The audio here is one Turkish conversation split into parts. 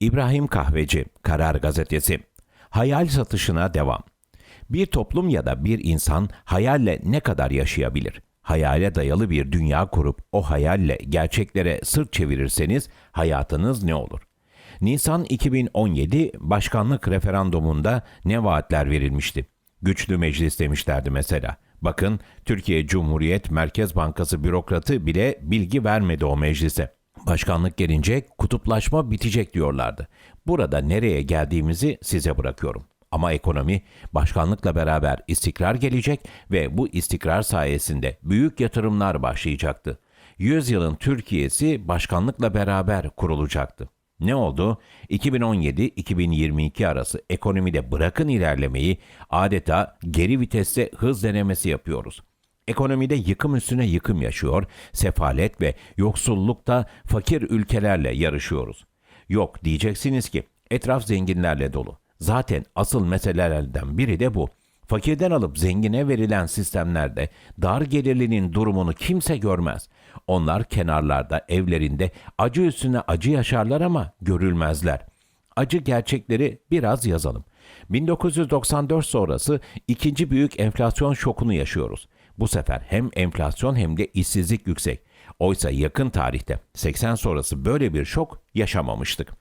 İbrahim Kahveci, Karar Gazetesi. Hayal satışına devam. Bir toplum ya da bir insan hayalle ne kadar yaşayabilir? Hayale dayalı bir dünya kurup o hayalle gerçeklere sırt çevirirseniz hayatınız ne olur? Nisan 2017 başkanlık referandumunda ne vaatler verilmişti? Güçlü meclis demişlerdi mesela. Bakın Türkiye Cumhuriyet Merkez Bankası bürokratı bile bilgi vermedi o meclise. Başkanlık gelince kutuplaşma bitecek diyorlardı. Burada nereye geldiğimizi size bırakıyorum. Ama ekonomi başkanlıkla beraber istikrar gelecek ve bu istikrar sayesinde büyük yatırımlar başlayacaktı. Yüzyılın Türkiye'si başkanlıkla beraber kurulacaktı. Ne oldu? 2017-2022 arası ekonomide bırakın ilerlemeyi adeta geri viteste hız denemesi yapıyoruz. Ekonomide yıkım üstüne yıkım yaşıyor, sefalet ve yoksullukta fakir ülkelerle yarışıyoruz. Yok diyeceksiniz ki etraf zenginlerle dolu. Zaten asıl meselelerden biri de bu. Fakirden alıp zengine verilen sistemlerde dar gelirlinin durumunu kimse görmez. Onlar kenarlarda, evlerinde acı üstüne acı yaşarlar ama görülmezler. Acı gerçekleri biraz yazalım. 1994 sonrası ikinci büyük enflasyon şokunu yaşıyoruz. Bu sefer hem enflasyon hem de işsizlik yüksek. Oysa yakın tarihte 80 sonrası böyle bir şok yaşamamıştık.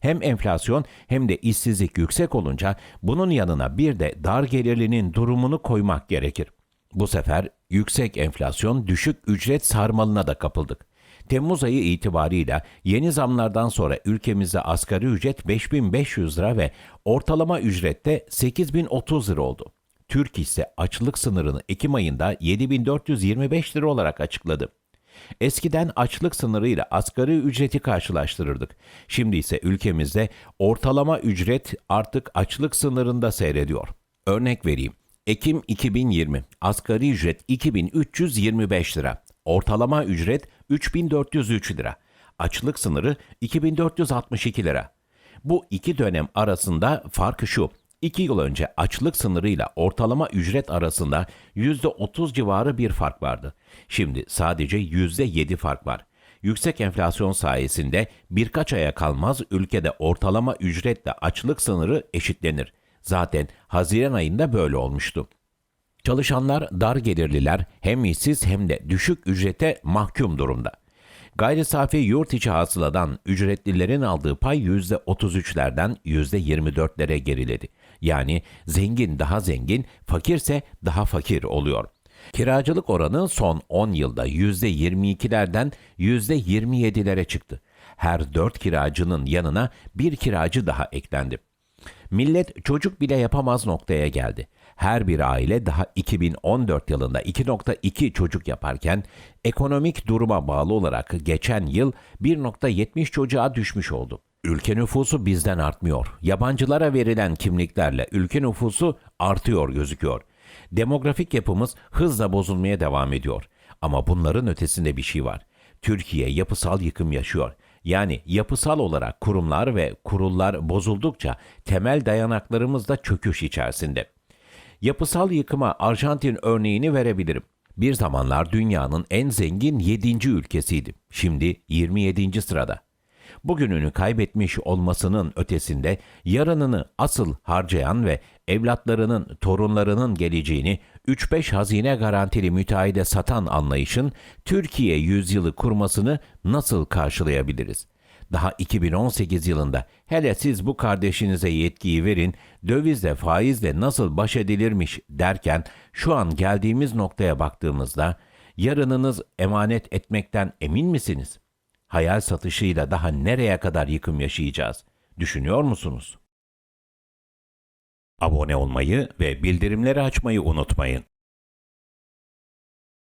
Hem enflasyon hem de işsizlik yüksek olunca bunun yanına bir de dar gelirlinin durumunu koymak gerekir. Bu sefer yüksek enflasyon düşük ücret sarmalına da kapıldık. Temmuz ayı itibarıyla yeni zamlardan sonra ülkemizde asgari ücret 5500 lira ve ortalama ücrette 8030 lira oldu. Türk ise açlık sınırını Ekim ayında 7425 lira olarak açıkladı. Eskiden açlık sınırıyla asgari ücreti karşılaştırırdık. Şimdi ise ülkemizde ortalama ücret artık açlık sınırında seyrediyor. Örnek vereyim. Ekim 2020 asgari ücret 2325 lira. Ortalama ücret 3403 lira. Açlık sınırı 2462 lira. Bu iki dönem arasında farkı şu. 2 yıl önce açlık sınırıyla ortalama ücret arasında %30 civarı bir fark vardı. Şimdi sadece %7 fark var. Yüksek enflasyon sayesinde birkaç aya kalmaz ülkede ortalama ücretle açlık sınırı eşitlenir. Zaten Haziran ayında böyle olmuştu. Çalışanlar dar gelirliler hem işsiz hem de düşük ücrete mahkum durumda. Gayri safi yurt içi hasıladan ücretlilerin aldığı pay %33'lerden %24'lere geriledi. Yani zengin daha zengin, fakirse daha fakir oluyor. Kiracılık oranı son 10 yılda %22'lerden %27'lere çıktı. Her 4 kiracının yanına bir kiracı daha eklendi. Millet çocuk bile yapamaz noktaya geldi. Her bir aile daha 2014 yılında 2.2 çocuk yaparken ekonomik duruma bağlı olarak geçen yıl 1.70 çocuğa düşmüş oldu. Ülke nüfusu bizden artmıyor. Yabancılara verilen kimliklerle ülke nüfusu artıyor gözüküyor. Demografik yapımız hızla bozulmaya devam ediyor. Ama bunların ötesinde bir şey var. Türkiye yapısal yıkım yaşıyor. Yani yapısal olarak kurumlar ve kurullar bozuldukça temel dayanaklarımız da çöküş içerisinde. Yapısal yıkıma Arjantin örneğini verebilirim. Bir zamanlar dünyanın en zengin 7. ülkesiydi. Şimdi 27. sırada. Bugününü kaybetmiş olmasının ötesinde yarınını asıl harcayan ve evlatlarının, torunlarının geleceğini 3-5 hazine garantili müteahhide satan anlayışın Türkiye yüzyılı kurmasını nasıl karşılayabiliriz? Daha 2018 yılında hele siz bu kardeşinize yetkiyi verin, dövizle faizle nasıl baş edilirmiş derken şu an geldiğimiz noktaya baktığımızda yarınınız emanet etmekten emin misiniz? Hayal satışıyla daha nereye kadar yıkım yaşayacağız? Düşünüyor musunuz? Abone olmayı ve bildirimleri açmayı unutmayın.